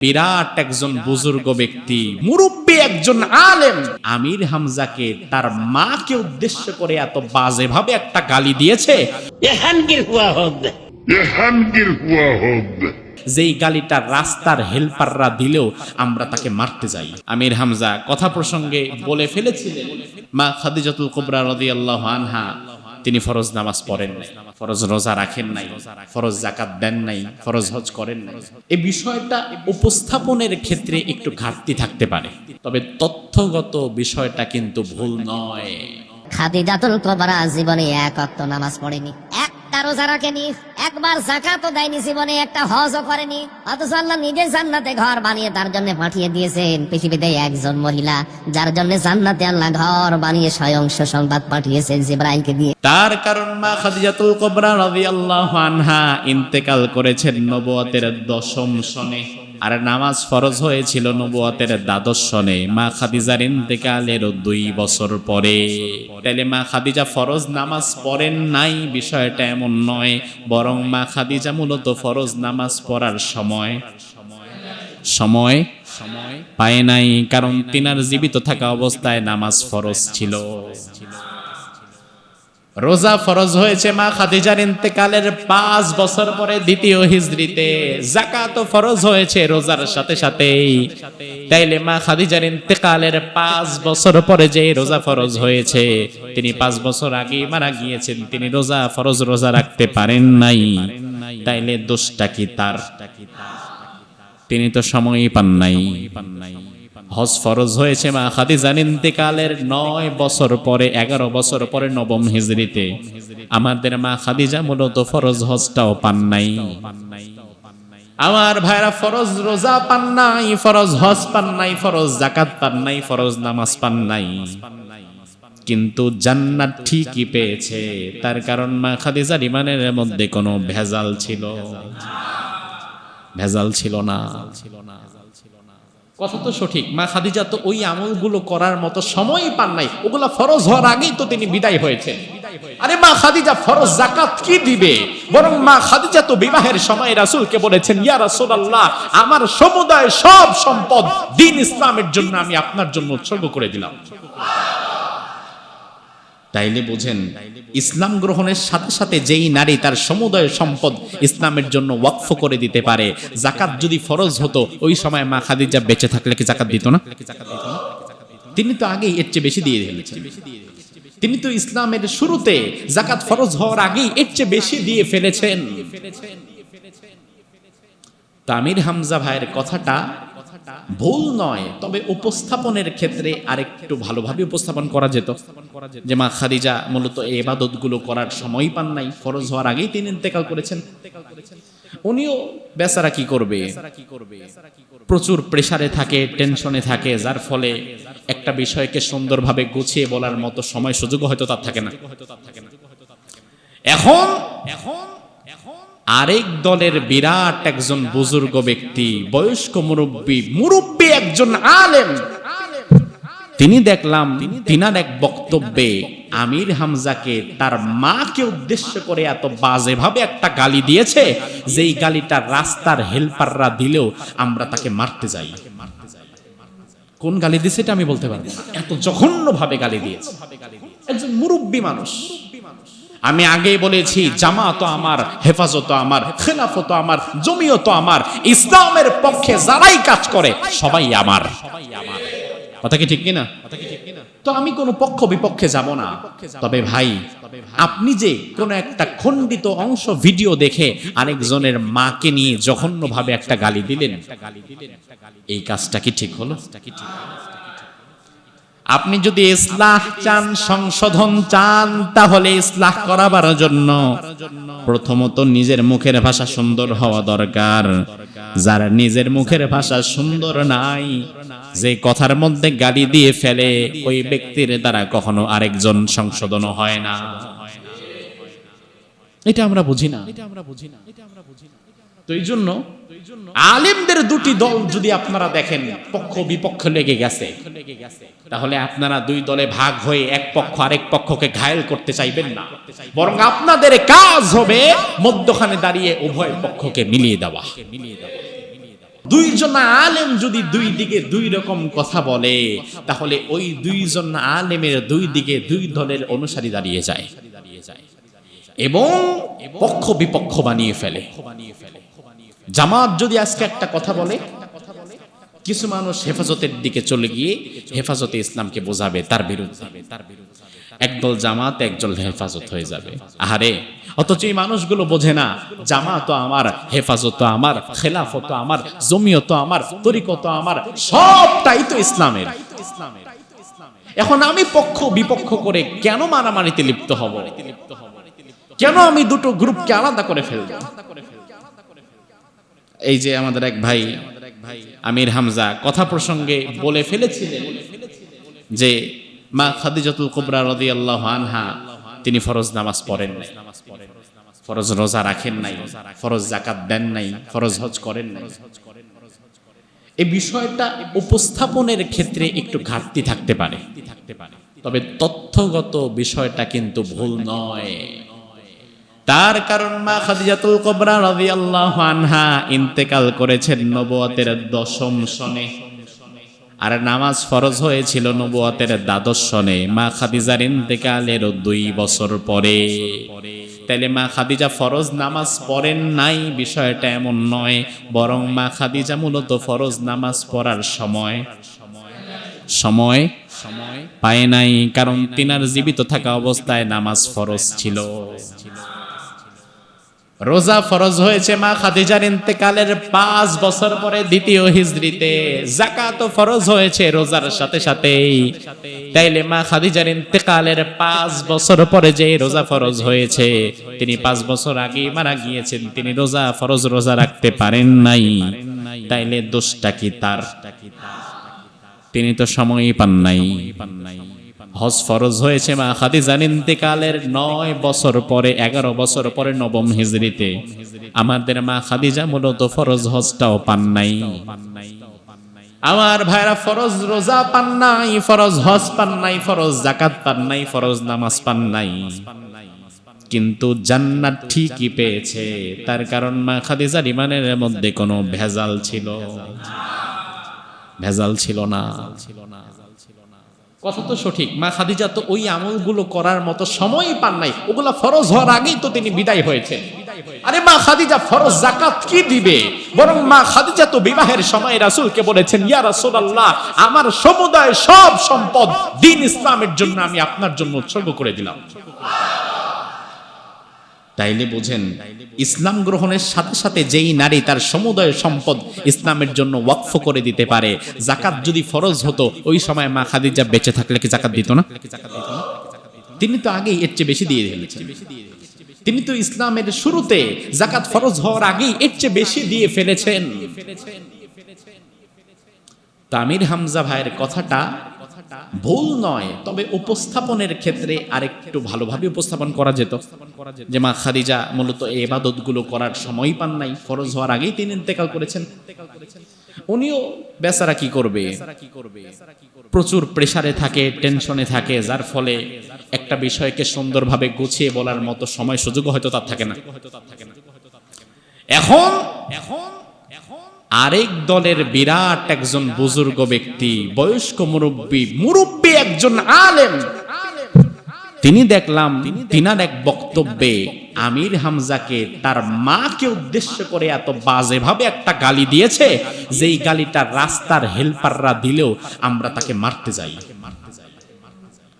বিরাট একজন বুজুর্গ ব্যক্তি মুরব্বী একজন আলেম। আমির হামজাকে তার মাকে উদ্দেশ্য করে এত বাজে ভাবে একটা গালি দিয়েছে। হুয়া হুয়া যেই গালিটা রাস্তার হেল্পাররা দিলেও আমরা তাকে মারতে যাই। আমির হামজা কথা প্রসঙ্গে বলে ফেলেছিলেন মা খাদিজাতুল কুবরা রাদিয়াল্লাহু আনহা তিনি ফরজ নামাজ পড়েন নাই, ফরজ রোজা রাখেন নাই, ফরজ জাকাত দেন নাই, ফরজ হজ করেন নাই। এই বিষয়টা উপস্থাপনের ক্ষেত্রে একটু ঘাটতি থাকতে পারে, তবে তথ্যগত বিষয়টা কিন্তু ভুল নয়। খাদিজাতুল কবরা জীবনে এক অক্ত নামাজ পড়েনি। একটা রোজা রাখেনি একবার জাকাতও দেয়নি জীবনে, একটা হজও করেনি। অথচ আল্লাহ নিজে জান্নাতে ঘর বানিয়ে তার জন্য পাঠিয়ে দিয়েছেন। পৃথিবীতে একজন মহিলা, যার জন্য জান্নাতে আল্লাহ ঘর বানিয়ে স্বয়ং সুসংবাদ পাঠিয়েছেন জিব্রাইলকে দিয়ে। তার কারণ মা খাদিজাতুল কুবরা রাদিয়াল্লাহু আনহা ইন্তেকাল করেছেন নবুয়তের দশম সনে। আর নামাজ ফরজ হয়েছিল নবুয়তের দ্বাদশ মা খাদিজার ইন্তেকালের দুই বছর পরে। তাইলে মা খাদিজা ফরজ নামাজ পড়েন নাই, বিষয়টা এমন নয়, বরং মা খাদিজা মূলত ফরজ নামাজ পড়ার সময় সময়। সময় পায় নাই, কারণ তিনার জীবিত থাকা অবস্থায় নামাজ ফরজ ছিল। রোজা ফরজ হয়েছে মা খাদিজার ইন্তেকালের পাঁচ বছর পরে দ্বিতীয় হিজরিতে। জাকাত ফরজ হয়েছে রোজার সাথে সাথেই। তাইলে মা খাদিজার ইন্তেকালের পাঁচ বছর পরে যে রোজা ফরজ হয়েছে, তিনি পাঁচ বছর আগে মারা গিয়েছেন, তিনি রোজা ফরজ রোজা রাখতে পারেন নাই। তাইলে দোষটা কি তার? তিনি তো সময়ই পান নাই পান নাই। হজ ফরজ হয়েছে মা খাদিজার ইন্তেকালের নয় বছর পরে, এগারো বছর পরে নবম হিজরিতে আমাদের মা খাদিজা মূলত ফরজ হজটাও পান নাই। আমার ভাইরা ফরজ রোজা পান নাই, ফরজ হজ পান নাই, ফরজ জাকাত পান নাই, ফরজ নামাজ পান নাই। কিন্তু জান্নাত ঠিকই পেয়েছে, তার কারণ মা খাদিজার ইমানের মধ্যে কোনো ভেজাল ছিল। ভেজাল ছিল না। কথা তো সঠিক। মা খাদিজা তো ওই আমলগুলো করার মতো সময় পান নাই। ওগুলো ফরজ হওয়ার আগেই তো তিনি বিদায় হয়েছেন। আরে মা খাদিজা, ফরজ জাকাত কি দিবে? বরং মা খাদিজা তো বিবাহের সময় রাসূলকে বলেছেন, ইয়া রাসূলুল্লাহ, আমার সমুদায় সব সম্পদ দিন ইসলামের জন্য আমি আপনার জন্য উৎসর্গ করে দিলাম। তাইলে বুঝেন, ইসলাম গ্রহণের সাথে সাথে যেই নারী তার সমুদয় সম্পদ ইসলামের জন্য ওয়াকফ করে দিতে পারে, জাকাত যদি ফরজ হতো, ওই সময় মা খাদিজা বেঁচে থাকলে কি জাকাত দিত না? তিনি তো আগেই এর চেয়ে বেশি দিয়ে ফেলেছেন তিনি তো ইসলামের শুরুতে জাকাত ফরজ হওয়ার আগেই এর চেয়ে বেশি দিয়ে ফেলেছেন। তামির হামজা ভাইয়ের কথাটা ভুল নয়, তবে উপস্থাপনের ক্ষেত্রে আরেকটু ভালোভাবে উপস্থাপন করা যেত। যে মা খাদিজা মূলত এই এবাদতগুলো করার সময় পান নাই, ফরজ হওয়ার আগেই তিনি ইন্তেকাল করেছেন। উনিও বেচারা কি করবে? প্রচুর প্রেসারে থাকে, টেনশনে থাকে, যার ফলে একটা বিষয়কে সুন্দরভাবে গুছিয়ে বলার মতো সময় সুযোগ হয়তো তার থাকে না। এখন এখন আরেক দলের বিরাট একজন বুজুর্গ ব্যক্তি, বয়স্ক মুরব্বী মুরব্বী একজন আলেম। তিনি দেখলাম, তিনার এক বক্তব্যে আমির হামজাকে তার মাকে উদ্দেশ্য করে এত বাজে ভাবে একটা গালি দিয়েছে, যেই গালিটা রাস্তার হেল্পাররা দিলেও আমরা তাকে মারতে যাই। কোন গালি দিয়েছে এটা আমি বলতে পারব। এত জঘন্য ভাবে গালি দিয়েছে। একজন মুরব্বী মানুষ। আমি আগেই বলেছি, জামাত আমার, হেফাজত আমার, খেলাফত আমার, জমিয়ত আমার, ইসলামের পক্ষে যারাই কাজ করে, সবাই আমার। কথা কি ঠিক কিনা? তো আমি কোনো পক্ষ বিপক্ষে যাব না। তবে ভাই, আপনি যে কোনো একটা খণ্ডিত অংশ ভিডিও দেখে আরেকজনের মাকে নিয়ে জঘন্যভাবে একটা গালি দিলেন, এই কাজটা কি ঠিক হলো? আপনি যদি ইসলাহ চান, সংশোধন চান, তাহলে ইসলাহ করাবার জন্য প্রথমত নিজের মুখের ভাষা সুন্দর হওয়া দরকার। যার নিজের মুখের ভাষা সুন্দর নাই, যে কথার মধ্যে গালি দিয়ে ফেলে, ওই ব্যক্তির দ্বারা কখনো আরেকজন সংশোধন হয় না। এটা আমরা বুঝি না। এটা আমরা বুঝি না। এটা আমরা বুঝি না তো এই জন্য আলেমদের দুটি দল যদি আপনারা দেখেন, পক্ষ বিপক্ষ লেগে গেছে। তাহলে আপনারা দুই দলে ভাগ হয়ে এক পক্ষ আরেক পক্ষকে ঘায়েল করতে চাইবেন না। বরং আপনাদের কাজ হবে মধ্যখানে দাঁড়িয়ে উভয় পক্ষকে মিলিয়ে দেওয়া। দুইজন আলেম যদি দুই দিকে দুই রকম কথা বলে, তাহলে ওই দুইজন আলেমের দুই দিকে দুই দলের অনুসারী দাঁড়িয়ে যায়। এবং পক্ষ বিপক্ষ বানিয়ে ফেলে। জামাত যদি আজকে একটা কথা বলে, কিছু মানুষ হেফাজতের দিকে চলে গিয়ে হেফাজতে ইসলামকে বোঝাবে তার বিরুদ্ধে। একদল জামাত একদল হেফাজত হয়ে যাবে। আহারে, অথচ এই মানুষগুলো বোঝে না, জামাত আমার, হেফাজত আমার, খেলাফত আমার, জমিয়ত আমার, তরিকত আমার, সবটাই তো ইসলামের। এখন আমি পক্ষ বিপক্ষ করে কেন মারামারিতে লিপ্ত হব? কেন আমি দুটো গ্রুপকে আলাদা করে ফেলব? এই যে আমাদের এক ভাই, আমির হামজা, কথা প্রসঙ্গে বলে ফেলেছিলেন যে, মা খাদিজাতুল কুবরা রাদিয়াল্লাহু আনহা, তিনি ফরজ নামাজ পড়েন নাই। ফরজ রোজা রাখেন নাই, ফরজ জাকাত দেন নাই, ফরজ হজ করেন নাই। এই বিষয়টা উপস্থাপনের ক্ষেত্রে একটু ঘাটতি থাকতে পারে। তবে তথ্যগত বিষয়টা কিন্তু ভুল নয়। তার কারণ মা খাদিজাতুল কুবরা আল্লাহ আনহা ইন্তেকাল করেছেন নবুয়তের দশম সনে। আর নামাজ ফরজ হয়েছিল নবুয়তের দ্বাদশ সনে। মা খাদিজার ইন্তেকালের দুই বছর পরে। তাইলে মা খাদিজা ফরজ নামাজ পড়েন নাই, বিষয়টা এমন নয়, বরং মা খাদিজা মূলত ফরজ নামাজ পড়ার সময় সময়। সময় পায় নাই, কারণ তিনার জীবিত থাকা অবস্থায় নামাজ ফরজ ছিল। রোজা ফরজ হয়েছে মা খাদিজার ইন্তেকালের পাঁচ বছর পরে দ্বিতীয় হিজরিতে জাকাতও ফরজ হয়েছে রোজার সাথে সাথেই। তাইলে মা খাদিজার ইন্তেকালের পাঁচ বছর পরে যে রোজা ফরজ হয়েছে, তিনি পাঁচ বছর আগে মারা গিয়েছেন, তিনি রোজা ফরজ রোজা রাখতে পারেন নাই। তাইলে দোষটা কি তার? তিনি তো সময়ই পান নাই পান নাই। হজ ফরজ হয়েছে মা খাদিজার ইন্তেকালের নয় বছর পরে, এগারো বছর পরে নবম হিজরিতে আমাদের মা খাদিজা মূলত ফরজ হজটাও পান নাই। আমার ভাইরা ফরজ রোজা পান নাই, ফরজ হজ পান নাই, ফরজ জাকাত পান নাই, ফরজ নামাজ পান নাই। কিন্তু জান্নাত ঠিকই পেয়েছে, তার কারণ মা খাদিজার ইমানের মধ্যে কোনো ভেজাল ছিল। ভেজাল ছিল না। কথা তো সঠিক। মা খাদিজা তো ওই আমলগুলো করার মতো সময়ই পান নাই। ওগুলা ফরজ হওয়ার আগেই তো তিনি বিদায় হয়েছেন। আরে মা খাদিজা, ফরজ জাকাত কি দিবে? বরং মা খাদিজা তো বিবাহের সময় রাসূলকে বলেছেন, ইয়া রাসূলুল্লাহ, আমার সমুদায় সব সম্পদ দিন ইসলামের জন্য আমি আপনার জন্য উৎসর্গ করে দিলাম। তাইলে বুঝেন, ইসলাম গ্রহণের সাথে সাথে যেই নারী তার সমুদয় সম্পদ ইসলামের জন্য ওয়াকফ করে দিতে পারে জাকাত যদি ফরজ হতো, ওই সময় মা খাদিজা বেঁচে থাকলে কি জাকাত দিত না? তিনি তো আগেই এর চেয়ে বেশি দিয়ে ফেলেছেন তিনি তো ইসলামের শুরুতে জাকাত ফরজ হওয়ার আগেই এর চেয়ে বেশি দিয়ে ফেলেছেন। তামির হামজা ভাইয়ের কথাটা ভুল নয়, তবে উপস্থাপনের ক্ষেত্রে আরেকটু ভালোভাবে উপস্থাপন করা যেত। যে মা খাদিজা মূলত এই এবাদতগুলো করার সময় পান নাই, ফরজ হওয়ার আগেই তিনি ইন্তেকাল করেছেন। উনিও বেচারা কি করবে? প্রচুর প্রেসারে থাকে, টেনশনে থাকে, যার ফলে একটা বিষয়কে সুন্দরভাবে গুছিয়ে বলার মতো সময় সুযোগ হয়তো তার থাকে না। এখন এখন এখন আরেক দলের বিরাট একজন বুজুর্গ ব্যক্তি, বয়স্ক মুরব্বী মুরব্বী একজন আলেম। তিনি দেখলাম, তিনার এক বক্তব্যে আমির হামজাকে তার মাকে উদ্দেশ্য করে এত বাজে ভাবে একটা গালি দিয়েছে, যেই গালিটা রাস্তার হেল্পাররা দিলেও আমরা তাকে মারতে যাই।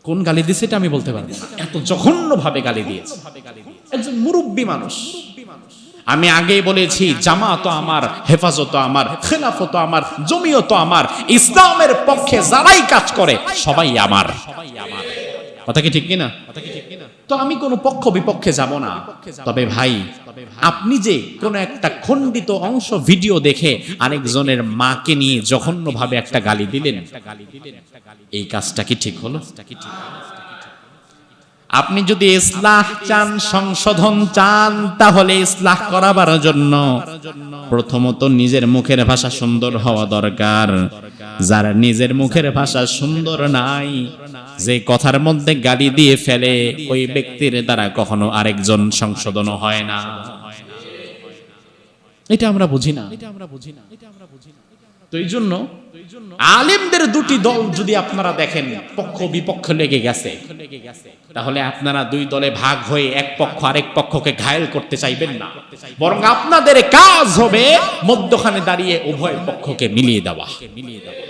কোন গালি দিয়েছে এটা আমি বলতে পারব না। এত জঘন্য ভাবে গালি দিয়েছে। একজন মুরব্বী মানুষ। আমি আগেই বলেছি, জামাত আমার, হেফাজত আমার, খেলাফত আমার, জমিয়ত আমার, ইসলামের পক্ষে যারাই কাজ করে, সবাই আমার। কথা কি ঠিক কিনা? তো আমি কোনো পক্ষ বিপক্ষে যাব না। তবে ভাই, আপনি যে কোন একটা খণ্ডিত অংশ ভিডিও দেখে আরেকজনের মাকে নিয়ে জঘন্যভাবে একটা গালি দিলেন, এই কাজটা কি ঠিক হলো? আপনি যদি ইসলাহ চান, সংশোধন চান, তাহলে ইসলাহ করাবার জন্য প্রথমত নিজের মুখের ভাষা সুন্দর হওয়া দরকার। যারা নিজের মুখের ভাষা সুন্দর নাই, যে কথার মধ্যে গালি দিয়ে ফেলে, ওই ব্যক্তির দ্বারা কখনো আরেকজন সংশোধন হয় না। এটা আমরা বুঝি না। এটা আমরা বুঝি না এটা আমরা বুঝি না তো এই জন্য আলেমদের দুটি দল যদি আপনারা দেখেন, পক্ষ বিপক্ষ লেগে গেছে। তাহলে আপনারা দুই দলে ভাগ হয়ে এক পক্ষ আরেক পক্ষকে ঘায়ল করতে চাইবেন না। বরং আপনাদের কাজ হবে মধ্যখানে দাঁড়িয়ে উভয় পক্ষকে মিলিয়ে দেওয়া। মিলিয়ে দেওয়া